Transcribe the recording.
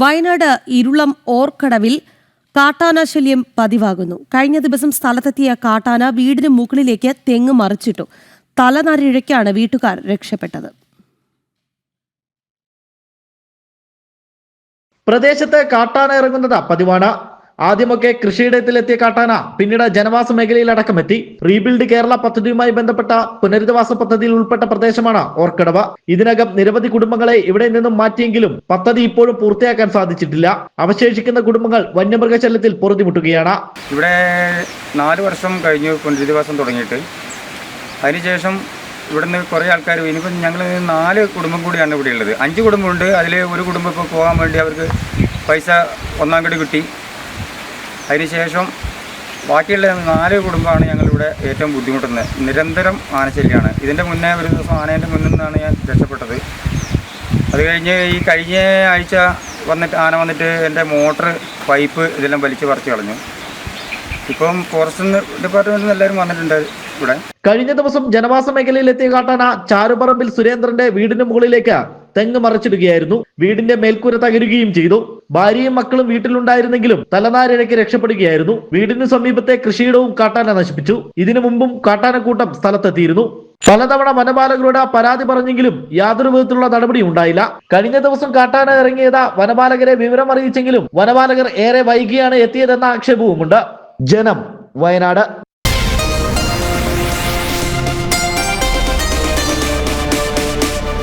വയനാട് ഇരുളം ഓർക്കടവിൽ കാട്ടാന ശല്യം പതിവാകുന്നു. കഴിഞ്ഞ ദിവസം സ്ഥലത്തെത്തിയ കാട്ടാന വീടിന് മുകളിലേക്ക് തെങ്ങ് മറിച്ചിട്ടു. തലനരിഴയ്ക്കാണ് വീട്ടുകാർ രക്ഷപ്പെട്ടത്. പ്രദേശത്ത് കാട്ടാന ഇറങ്ങുന്നത് പതിവാണ്. ആദ്യമൊക്കെ കൃഷിയിടത്തിലെത്തിയ കാട്ടാന പിന്നീട് ജനവാസ മേഖലയിൽ അടക്കമെത്തി റീബിൽഡ് കേരള പദ്ധതിയുമായി ബന്ധപ്പെട്ട പുനരധിവാസ പദ്ധതിയിൽ ഉൾപ്പെട്ട പ്രദേശമാണ് ഓർക്കടവ. ഇതിനകം നിരവധി കുടുംബങ്ങളെ ഇവിടെ നിന്നും മാറ്റിയെങ്കിലും പദ്ധതി ഇപ്പോഴും പൂർത്തിയാക്കാൻ സാധിച്ചിട്ടില്ല. അവശേഷിക്കുന്ന കുടുംബങ്ങൾ വന്യമൃഗശല്യത്തിൽ പൊറുതിമുട്ടുകയാണ്. ഇവിടെ നാല് വർഷം കഴിഞ്ഞു പുനരധിവാസം തുടങ്ങിയിട്ട്. അതിനുശേഷം ഇവിടുന്ന് കുറേ ആൾക്കാർ ഇനിയിപ്പം ഞങ്ങൾ നാല് കുടുംബം കൂടിയാണ് ഇവിടെ ഉള്ളത്. അഞ്ച് കുടുംബമുണ്ട്. അതിൽ ഒരു കുടുംബം ഇപ്പോൾ പോകാൻ വേണ്ടി അവർക്ക് പൈസ ഒന്നാം കടി കിട്ടി. അതിനുശേഷം ബാക്കിയുള്ള നാല് കുടുംബമാണ് ഞങ്ങളിവിടെ ഏറ്റവും ബുദ്ധിമുട്ടുന്നത്. നിരന്തരം ആനശല്യമാണ് ഇതിന്റെ മുന്നേ ഒരു ദിവസം ആനേന്റെ മുന്നിൽ നിന്നാണ് ഞാൻ രക്ഷപ്പെട്ടത്. അത് കഴിഞ്ഞ് ഈ കഴിഞ്ഞ ആഴ്ച വന്നിട്ട് ആന വന്നിട്ട് എന്റെ മോട്ടർ പൈപ്പ് ഇതെല്ലാം വലിച്ചു പറിച്ചു കളഞ്ഞു. ഇപ്പം ഫോറസ്റ്റ് ഡിപ്പാർട്ട്മെന്റിൽ എല്ലാവരും വന്നിട്ടുണ്ട് ഇവിടെ. കഴിഞ്ഞ ദിവസം ജനവാസ മേഖലയിൽ എത്തിയ കാട്ടാന ചാരുപറമ്പിൽ സുരേന്ദ്രന്റെ വീടിന് മുകളിലേക്ക് തെങ്ങ് മറിച്ചിടുകയായിരുന്നു. വീടിന്റെ മേൽക്കൂര തകരുകയും ചെയ്തു. ഭാര്യയും മക്കളും വീട്ടിലുണ്ടായിരുന്നെങ്കിലും തലനാരിഴയ്ക്ക് രക്ഷപ്പെടുകയായിരുന്നു. വീടിന് സമീപത്തെ കൃഷിയിടവും കാട്ടാന നശിപ്പിച്ചു. ഇതിനു മുമ്പും കാട്ടാനക്കൂട്ടം സ്ഥലത്തെത്തിയിരുന്നു. പലതവണ വനപാലകരോട് പരാതി പറഞ്ഞെങ്കിലും യാതൊരു വിധത്തിലുള്ള നടപടി ഉണ്ടായില്ല. കഴിഞ്ഞ ദിവസം കാട്ടാന ഇറങ്ങിയത് വനപാലകരെ വിവരം അറിയിച്ചെങ്കിലും വനപാലകർ ഏറെ വൈകിയാണ് എത്തിയതെന്ന ആക്ഷേപവുമുണ്ട്. ജനം വയനാട്.